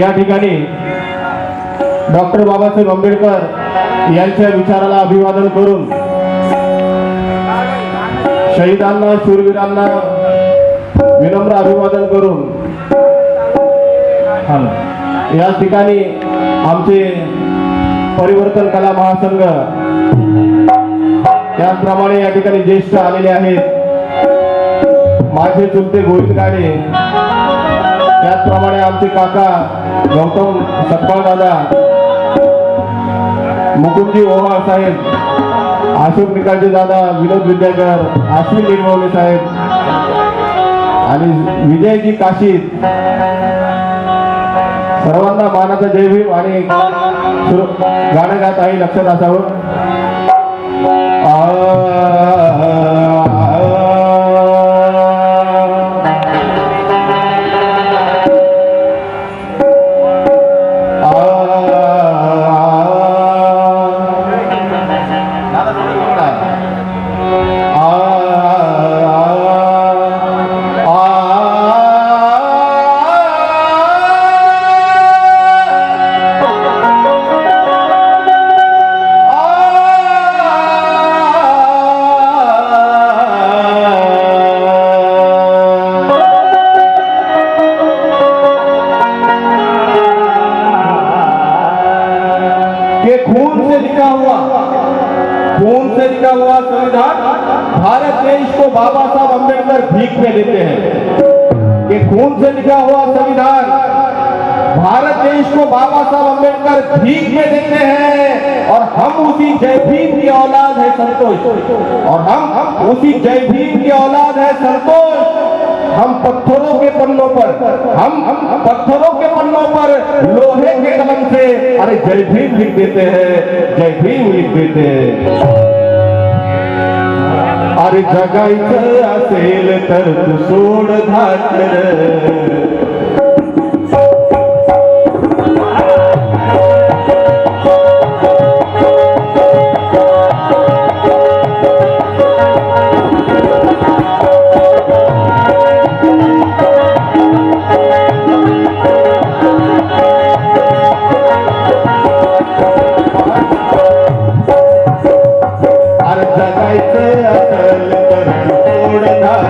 या ठिकाणी डॉक्टर बाबासाहेब आंबेडकर यांच्या विचाराला अभिवादन करून शहीदांना शूरवीरांना विनम्र अभिवादन करून या ठिकाणी आमचे परिवर्तन कला महासंघ त्याचप्रमाणे या ठिकाणी ज्येष्ठ आलेले आहेत. माझे चुलते गोविंद गाडे त्याचप्रमाणे आमचे काका गौतम सतपाळ दादा मुकुंदजी ओव्हाळ साहेब अशोक निकालचे दादा विनोद विद्याकर आश्विन निर्मवले साहेब आणि विजयजी काशीद. सर्वांना मानाचा जय भीम आणि गाणं गात आहे लक्षात असावं. बाबा साहब अंबेडकर भीख में देते हैं। कि खून से लिखा हुआ संविधान, भारत देश को बाबा साहब अंबेडकर भीख में देते हैं और हम उसी जय भीम की औलाद है संतोष। और हम हम उसी जय भीम की औलाद है संतोष। हम पत्थरों के पन्नों पर हम हम पत्थरों के पन्नों पर लोहे के कलम से, अरे जय भीम लिख देते हैं, जय भीम लिख देते हैं। अरे जगायचं असेल तर तू सोड धाकर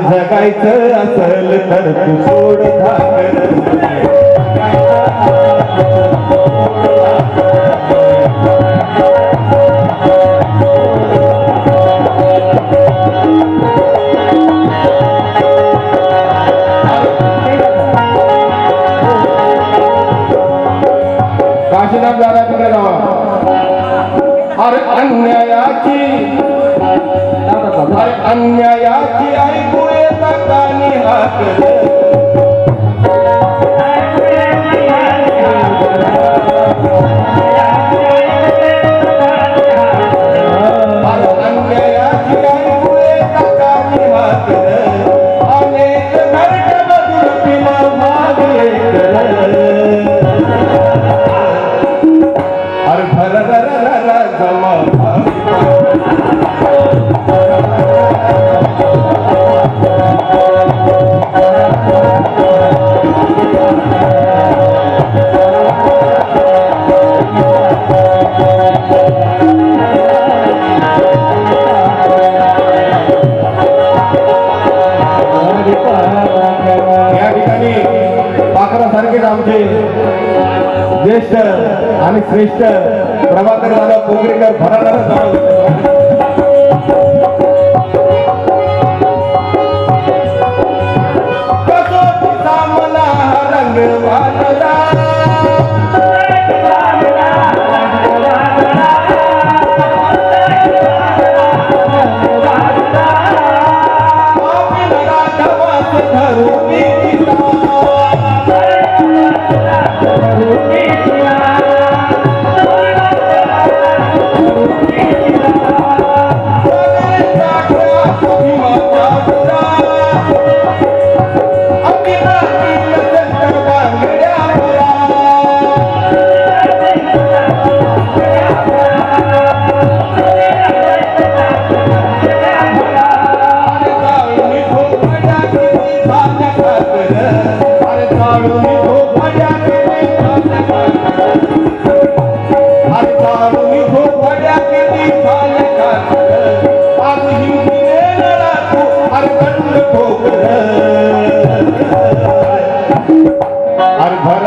जगायचं असल तर तू सोड धाकर Happy. आमचे ज्येष्ठ आणि श्रेष्ठ प्रभाकर दादा पोगरेकर भराडा कसोटी मला हा रंग अरे भर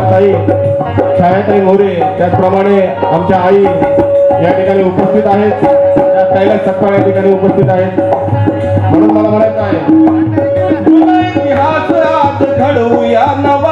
ताई छायाताई मोरे त्याचप्रमाणे आमच्या आई या ठिकाणी उपस्थित आहेत. त्या ताईला सत्कार या ठिकाणी उपस्थित आहेत. म्हणून मला म्हणायचं आहे इतिहास घडवूया नवा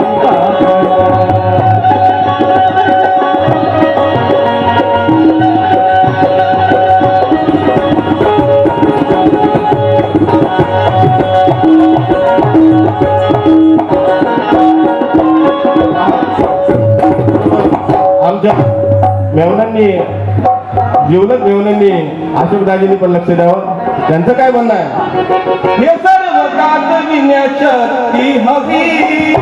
येऊनच मेवणांनी अशोक दाजींनी पण लक्ष द्यावं. त्यांचं काय म्हणणं आहे? हे सर्व गाजविण्याच्या हवी.